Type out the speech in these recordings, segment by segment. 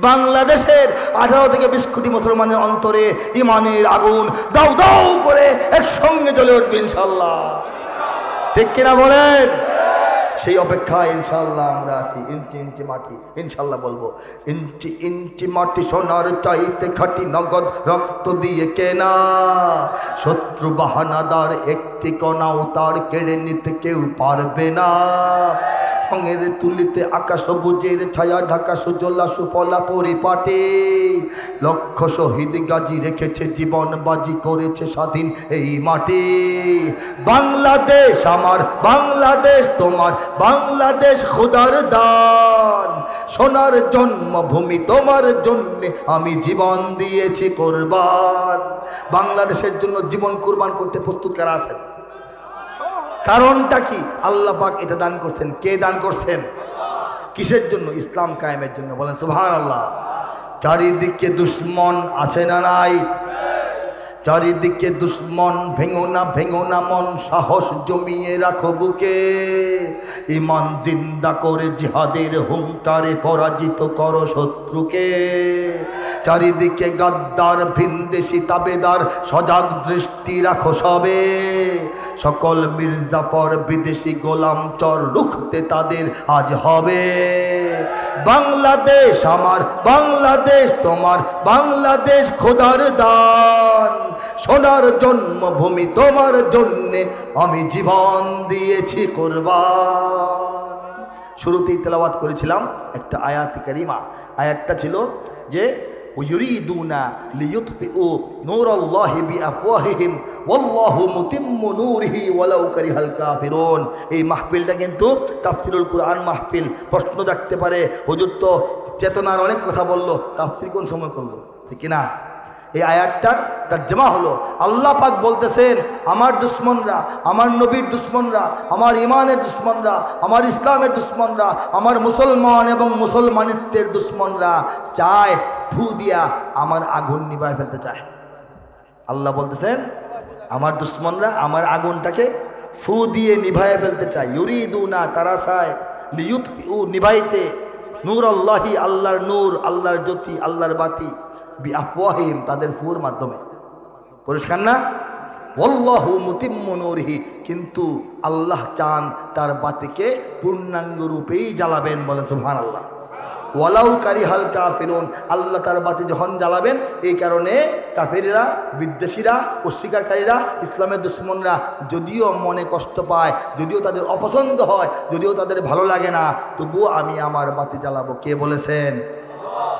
বাংলাদেশের আঠারো থেকে বিশ কোটি মুসলমানের অন্তরে ইমানের আগুন দাউ দাউ করে একসঙ্গে জ্বলে উঠবে ইনশাল্লাহ ঠিক কিনা বলেন? সেই অপেক্ষায় ইনশাল্লাহ আমরা আছি। ইঞ্চি ইঞ্চি মাটি ইনশাল্লাহ বলব। ইঞ্চি ইঞ্চি মাটি সোনার চাইতে খাটি নগদ রক্ত দিয়ে কেনা। শত্রু বাহানাদার একটি কণাও তার কেড়ে নিতে কেউ পারবে না। রঙের তুলিতে আকাশ সবুজের ছায়া, ঢাকা সুজলা সুফলা পরিপাটে। লক্ষ শহীদ গাজী রেখেছে জীবন, বাজি করেছে স্বাধীন এই মাটি। বাংলাদেশ আমার, বাংলাদেশ তোমার, বাংলাদেশ খোদার দান। সোনার জন্মভূমি তোমার জন্য আমি জীবন দিয়েছি কোরবান। বাংলাদেশের জন্য জীবন কোরবান করতে প্রস্তুত কারা আছেন? কারণটা কি? আল্লাহ পাক এটা দান করছেন। কে দান করছেন? কিসের জন্য? ইসলাম কায়েমের জন্য। বলেন সুভান আল্লাহ চারিদিকে দুশ্মন আছে না নাই? চারিদিকে দুশ্মন, ভেঙো না ভেঙো না, মন সাহস জমিয়ে রাখো বুকে। ইমান জিন্দা করে জিহাদের হুঙ্কারে পরাজিত করো শত্রুকে। চারিদিকে গাদ্দার, ভিনদেশি তাবেদার, সজাগ দৃষ্টি রাখো সবে। সকল মির্জাফর বিদেশি গোলাম চর রুখতে তাদের আজ হবে। বাংলাদেশ আমার, বাংলাদেশ তোমার, বাংলাদেশ খোদার দান। সোনার জন্মভূমি তোমার জন্যে আমি জীবন দিয়েছি কোরবান। শুরুতেই তেলাবাদ করেছিলাম একটা আয়াত কারিমা। আয়াতটা ছিল যে এই মাহফিলটা কিন্তু তাফসিরুল কুরআন মাহফিল। প্রশ্ন জাগতে পারে, হুজুর তো চেতনার অনেক কথা বলল, তাফসির কোন সময় করল? ঠিক না এই আয়াতটার জমা হলো, আল্লাহ পাক বলতেছেন, আমার দুশ্মনরা, আমার নবীর দুশ্মনরা, আমার ইমানের দুশ্মনরা, আমার ইসলামের দুশ্মনরা, আমার মুসলমান এবং মুসলমানিত্বের দুশ্মনরা চায় ফু দিয়া আমার আগুন নিভায় ফেলতে চায়। আল্লাহ বলতেছেন, আমার দুশ্মনরা আমার আগুনটাকে ফু দিয়ে নিভায় ফেলতে চায়। ইউরিদুনা তারা চায় লিয়ুত নিভাইতে। নূর আল্লাহি আল্লাহর নূর, আল্লাহর জ্যোতি, আল্লাহর বাতি বি আফওয়াহিম তাদের ফুর মাধ্যমে। পরিষ্কার না? ওল্লাহু মুতিম্ম নূরহি। কিন্তু আল্লাহ চান তার বাতিকে পূর্ণাঙ্গ রূপেই জ্বালাবেন বলেন সুবহান আল্লাহ ওয়ালাউ কারিহাল কাফিরুন, আল্লাহ তার বাতি যখন জ্বালাবেন, এই কারণে কাফেরিরা, বিদ্বেষীরা, অস্বীকারীরা, ইসলামের দুশ্মনরা যদিও মনে কষ্ট পায়, যদিও তাদের অপছন্দ হয়, যদিও তাদের ভালো লাগে না, তবুও আমি আমার বাতি জ্বালাবো। কে বলেছেন?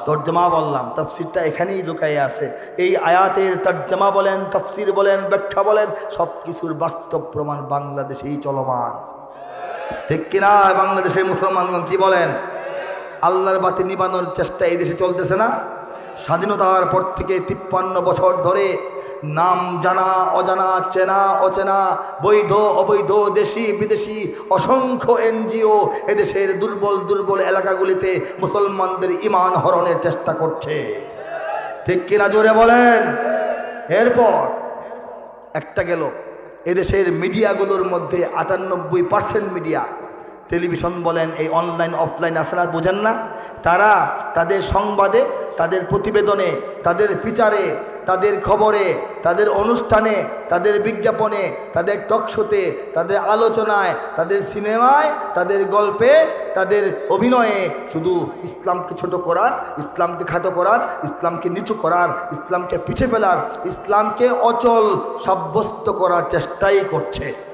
তর্জমা বললাম, তফসিরটা এখানেই লুকাই আছে। এই আয়াতের তর্জমা বলেন, তফসির বলেন, ব্যাখ্যা বলেন সব কিছুর বাস্তব প্রমাণ বাংলাদেশেই চলমান। ঠিক কিনা? বাংলাদেশের মুসলমানগণ কি বলেন আল্লাহর বাতি নিবানোর চেষ্টা এই দেশে চলতেছে না। স্বাধীনতার পর থেকে তিপ্পান্ন বছর ধরে নাম জানা, অজানা, চেনা, অচেনা, বৈধ, অবৈধ, দেশি, বিদেশি, অসংখ্য এনজিও এদেশের দুর্বল দুর্বল এলাকাগুলিতে মুসলমানদের ইমান হরণের চেষ্টা করছে। ঠিক কিনা জোরে বলেন? এরপর একটা গেল। এদেশের মিডিয়াগুলোর মধ্যে আটানব্বই পার্সেন্ট মিডিয়া টেলিভিশন বলেন, এই অনলাইন, অফলাইন আসরা বোঝেন না। তারা তাদের সংবাদে, তাদের প্রতিবেদনে, তাদের ফিচারে, তাদের খবরে, তাদের অনুষ্ঠানে, তাদের বিজ্ঞাপনে, তাদের টকশোতে তাদের আলোচনায়, তাদের সিনেমায়, তাদের গল্পে, তাদের অভিনয়ে শুধু ইসলামকে ছোট করার, ইসলামকে খাটো করার, ইসলামকে নিচু করার, ইসলামকে পিছিয়ে ফেলার, ইসলামকে অচল সাব্যস্ত করার চেষ্টাই করছে।